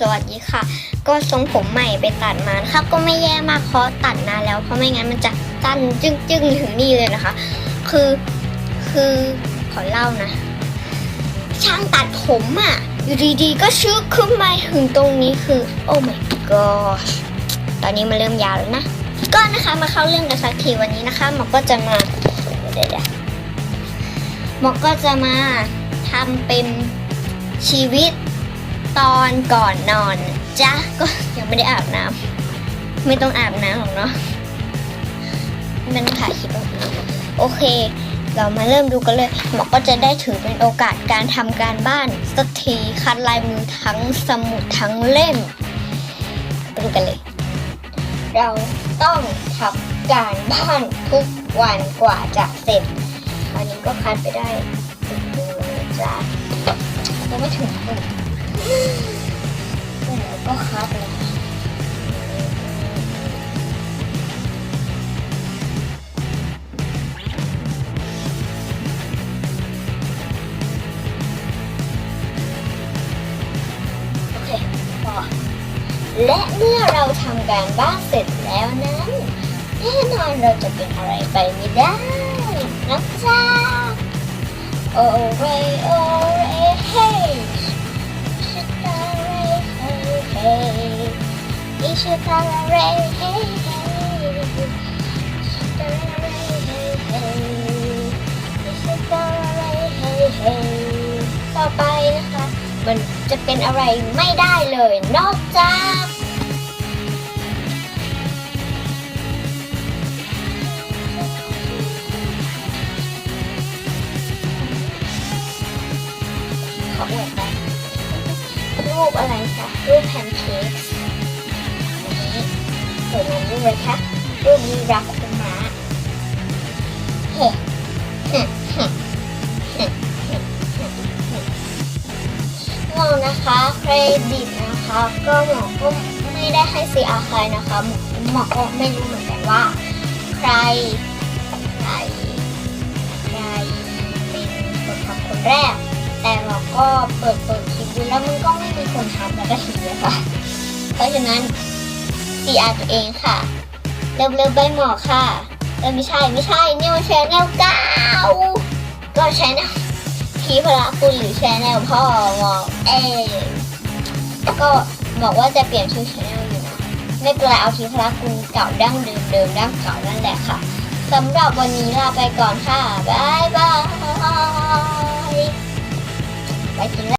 สวัสดีค่ะ ก็ทรงผมใหม่ไปตัดมานะคะก็ไม่แย่มากเพราะตัดนานแล้วเพราะไม่งั้นมันจะตันจึ้งจึ้งๆถึงนี่เลยนะคะ คือคือขอเล่านะ ช่างตัดผมอะ่ะอยู่ดีๆก็ชึกขึ้นมาถึงตรงนี้คือ โอ้ my god ตอนนี้มันเริ่มยาวแล้วนะ ก็นะคะมาเข้าเรื่องกันสักทีวันนี้นะคะหมอก็จะมาเดี๋ยวหมอก็จะมาทำเป็นชีวิต ตอนก่อนนอนจ้ะก็ยังไม่ได้อาบน้ำไม่ต้องอาบน้ำหรอกเนาะม่ต้องถ่ายคลิปโอเค เรามาเริ่มดูกันเลยหมอก็จะได้ถือเป็นโอกาสการทำการบ้านสักทีคัดลายมือทั้งสมุดทั้งเล่มไปดูกันเลย เราต้องทำการบ้านทุกวันกว่าจะเสร็จอันนี้ก็คัดไปได้จ้ะยังไม่ถึง ครึ่งแต่ก็คัดเลยโอเคพอและเมื่อเราทำการบ้านเสร็จแล้วนั้นแน่นอนเราจะเป็นอะไรไปไม่ได้นะจ๊ะโอเรโอเรเฮ้ ต่อไปนะคะ มันจะเป็นอะไรไม่ได้เลยนอกจากขออวดไปรูปอะไรคะรูปแพนเค้ก ส่วนนั้นรูปอะไรคะรูปยีราฟคุณม้าเฮ้เฮ้เฮ้เฮ้เฮ้เฮ้เฮ้หมอนะคะเครดิตนะคะก็หมอก็ไม่ได้ให้ซีอาใครนะคะหมอหมอก็ไม่รู้เหมือนกันว่า ใครใครใครเป็นคนทำคนแรก แต่เราก็เปิดเปิดคลิปดูแล้วมันก็ไม่มีคนทำแล้วก็ทีเลยค่ะเพราะฉะนั้น CR ตัวเองค่ะ เริ่มเริ่มใบหมอค่ะเออไม่ใช่ไม่ใช่นี่มันแชนแนลเก้าก็แชนแนลพีพละคุณหรือแชนแนลพ่อหมอเองก็บอกว่าจะเปลี่ยนชื่อแชนแนลอยู่นะไม่เป็นไรเอาทีพละคุณเก่าดั้งเดิมเดิมดั้งเก่านั่นแหละค่ะสำหรับวันนี้ลาไปก่อนค่ะ บ๊ายบายไปกิน